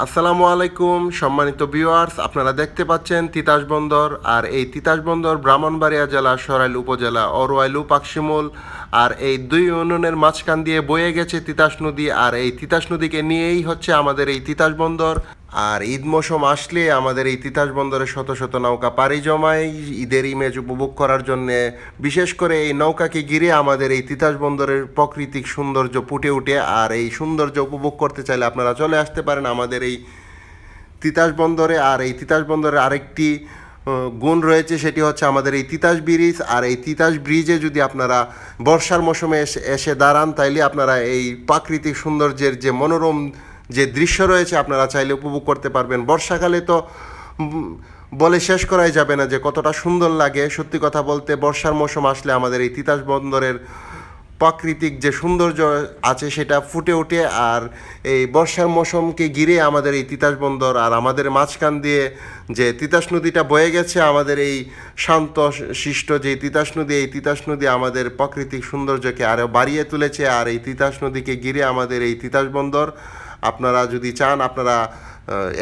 আসসালামু আলাইকুম, সম্মানিত ভিউয়ার্স, আপনারা দেখতে পাচ্ছেন তিতাস বন্দর, আর এই তিতাস বন্দর ব্রাহ্মণবাড়িয়া জেলা, সরাইল উপজেলা অরওয়াইলু পাকশিমুল আর এই দুই ইউনিয়নের মাঝখান দিয়ে বয়ে গেছে তিতাস নদী, আর এই তিতাস নদীকে নিয়েই হচ্ছে আমাদের এই তিতাস বন্দর। আর ঈদ মৌসুম আসলে আমাদের এই তিতাস বন্দরে শত শত নৌকা পাড়ি জমায়। ঈদের ইমেজ উপভোগ করার জন্য বিশেষ করে এই নৌকাকে ঘিরে আমাদের এই তিতাস বন্দরের প্রাকৃতিক সৌন্দর্য ফুটে উঠে আর এই সৌন্দর্য উপভোগ করতে চাইলে আপনারা চলে আসতে পারেন আমাদের এই তিতাস বন্দরে। আর এই তিতাস বন্দরের আরেকটি গুণ রয়েছে সেটি হচ্ছে আমাদের এই তিতাস ব্রিজ। আর এই তিতাস ব্রিজে যদি আপনারা বর্ষার মৌসুমে এসে দাঁড়ান, তাইলে আপনারা এই প্রাকৃতিক সৌন্দর্যের যে মনোরম যে দৃশ্য রয়েছে, আপনারা চাইলে উপভোগ করতে পারবেন। বর্ষাকালে তো বলে শেষ করাই যাবে না যে কতটা সুন্দর লাগে। সত্যি কথা বলতে, বর্ষার মৌসুম আসলে আমাদের এই তিতাস বন্দরের প্রাকৃতিক যে সৌন্দর্য আছে, সেটা ফুটে ওঠে। আর এই বর্ষার মৌসুমকে ঘিরে আমাদের এই তিতাস বন্দর আর আমাদের মাঝখান দিয়ে যে তিতাস নদীটা বয়ে গেছে, আমাদের এই শান্ত শিষ্ট যে তিতাস নদী, এই তিতাস নদী আমাদের প্রাকৃতিক সৌন্দর্যকে আরও বাড়িয়ে তুলেছে। আর এই তিতাস নদীকে ঘিরে আমাদের এই তিতাস বন্দর আপনারা যদি চান, আপনারা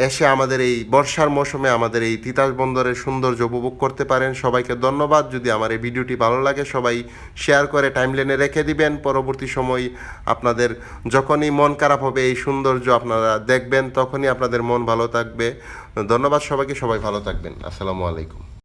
এসে আমাদের এই বর্ষার মৌসুমে আমাদের এই তিতাস বন্দরের সৌন্দর্য উপভোগ করতে পারেন। সবাইকে ধন্যবাদ। যদি আমার এই ভিডিওটি ভালো লাগে, সবাই শেয়ার করে টাইমলাইনে রেখে দিবেন। পরবর্তী সময় আপনাদের যখনই মন খারাপ হবে, এই সৌন্দর্য আপনারা দেখবেন, তখনই আপনাদের মন ভালো থাকবে। ধন্যবাদ সবাইকে। সবাই ভালো থাকবেন। আসসালামু আলাইকুম।